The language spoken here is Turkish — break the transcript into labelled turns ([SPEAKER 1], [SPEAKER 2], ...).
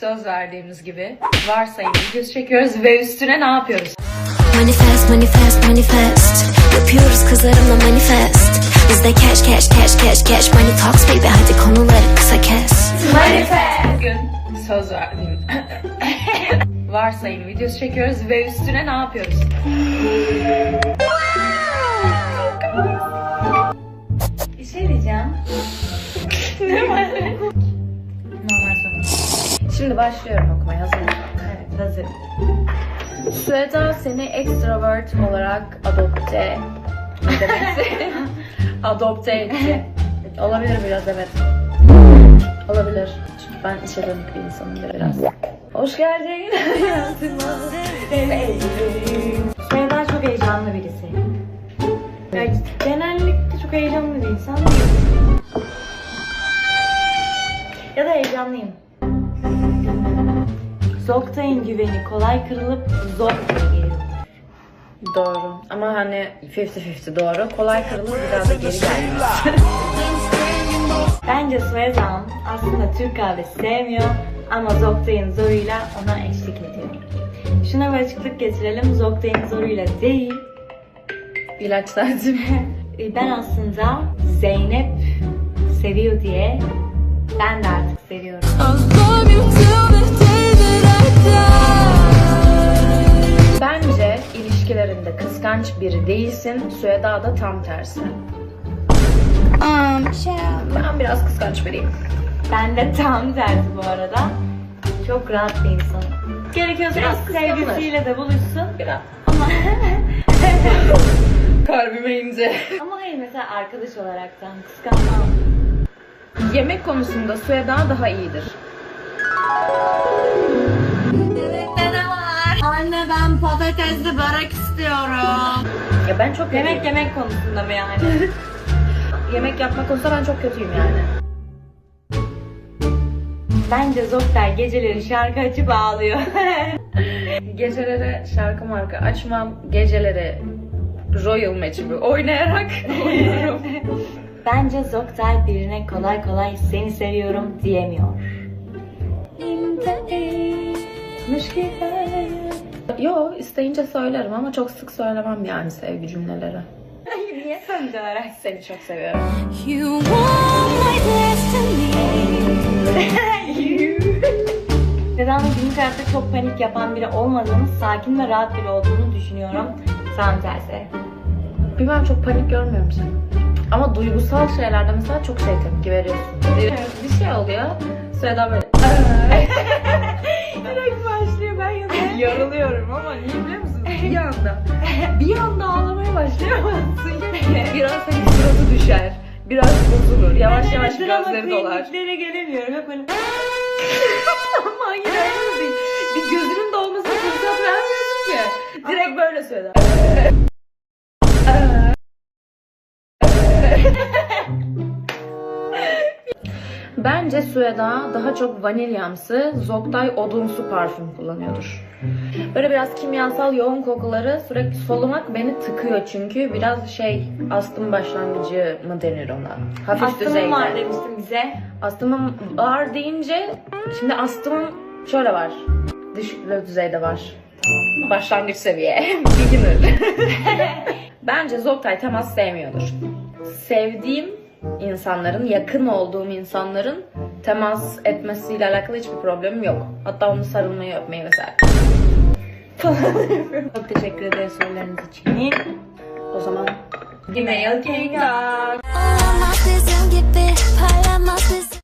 [SPEAKER 1] Söz verdiğimiz gibi varsayım videosu çekiyoruz ve üstüne ne yapıyoruz?
[SPEAKER 2] Manifest, manifest, manifest. Yapıyoruz kızlarımla manifest. Bizde cash, cash, cash, cash, cash. Money talks baby. Hadi konuları kısa kes.
[SPEAKER 1] Bugün söz verdiğim varsayım videosu çekiyoruz ve üstüne ne yapıyoruz?
[SPEAKER 3] Bir şey diyeceğim.
[SPEAKER 1] Şimdi başlıyorum okumaya hazır mısın?
[SPEAKER 3] Evet hazırım.
[SPEAKER 1] Sueda seni extrovert olarak adopte ne adopte etti. Olabilir biraz evet. Olabilir. Çünkü ben işe dönük bir insanım biraz. Hoş geldin.
[SPEAKER 3] Sevda çok heyecanlı birisi. Ya, genellikle çok heyecanlı bir insan. Ya da heyecanlıyım. Zoktay'ın güveni kolay kırılıp Zoktay geliyor.
[SPEAKER 1] Doğru. Ama hani 50-50 doğru. Kolay kırılır biraz da geri gelmez.
[SPEAKER 3] Bence Suezan aslında Türk kahvesi sevmiyor ama Zoktay'ın zoruyla ona eşlik ediyor. Şuna bir açıklık getirelim. Zoktay'ın zoruyla değil,
[SPEAKER 1] İlaç tercih
[SPEAKER 3] E, Ben aslında Zeynep seviyor diye ben de artık seviyorum.
[SPEAKER 1] İlişkilerinde kıskanç biri değilsin. Süheda da tam tersi. Ben biraz kıskanç biriyim.
[SPEAKER 3] Ben de tam tersi bu arada. Çok rahat bir insanım. Gerekiyorsa
[SPEAKER 1] Biraz
[SPEAKER 3] sevgisiyle de buluşsun.
[SPEAKER 1] Biraz.
[SPEAKER 3] Ama
[SPEAKER 1] Kalbime ince.
[SPEAKER 3] ama hayır mesela arkadaş olaraktan kıskanmam.
[SPEAKER 1] Yemek konusunda Süheda daha iyidir.
[SPEAKER 3] Ben patatesli börek istiyorum.
[SPEAKER 1] Ya ben çok
[SPEAKER 3] Yemek
[SPEAKER 1] yemek
[SPEAKER 3] yemek konusunda mı yani?
[SPEAKER 1] yemek yapma konusunda ben çok kötüyüm yani.
[SPEAKER 3] Bence Zoktay geceleri şarkı açıp ağlıyor.
[SPEAKER 1] Gecelere şarkı marka açmam. Geceleri Royal match'imi oynayarak uyuyorum.
[SPEAKER 3] Bence Zoktay birine kolay kolay seni seviyorum diyemiyor.
[SPEAKER 1] Yo isteyince söylerim ama çok sık söylemem yani sevgi cümleleri.
[SPEAKER 3] Hayır niye sonuç olarak?
[SPEAKER 1] Seni çok seviyorum.
[SPEAKER 2] You
[SPEAKER 3] Seda'nın günlük hayatta çok panik yapan biri olmadığını, sakin ve rahat biri olduğunu düşünüyorum. Tam tersi.
[SPEAKER 1] Bilmem çok panik görmüyorum seni. Ama duygusal şeylerde mesela çok şey tepki veriyorsun. Bir, şey oluyor. Süheda böyle yarılıyorum ama niye biliyor musun? Bir anda. Bir anda ağlamaya başlayamazsın. Biraz hani suratı düşer. Biraz bozulur. Yavaş yavaş gözleri dolar.
[SPEAKER 3] Drama gelemiyorum. Hep böyle
[SPEAKER 1] Ama hayır öyle değil. Bir gözünün dolmasına fırsat vermiyorsun ki. Direkt böyle söyler. Bence Sueda daha çok vanilyamsı, Zoktay odunsu parfüm kullanıyordur. Böyle biraz kimyasal yoğun kokuları sürekli solumak beni tıkıyor çünkü biraz şey astım başlangıcı mı denir ona? Hafif
[SPEAKER 3] astımım
[SPEAKER 1] düzeyde.
[SPEAKER 3] var demiştin bize.
[SPEAKER 1] Astımım var deyince şimdi astımım şöyle var. Düşük düzeyde var. Başlangıç seviye. Beginner. Bence Zoktay temas sevmiyordur. Sevdiğim insanların, yakın olduğum insanların temas etmesiyle alakalı hiçbir problemim yok. Hatta onu sarılmayı, öpmeyi falan yapıyorum.
[SPEAKER 3] Çok teşekkür ederiz sorularınız için.
[SPEAKER 1] O zaman Gmail Kingdom.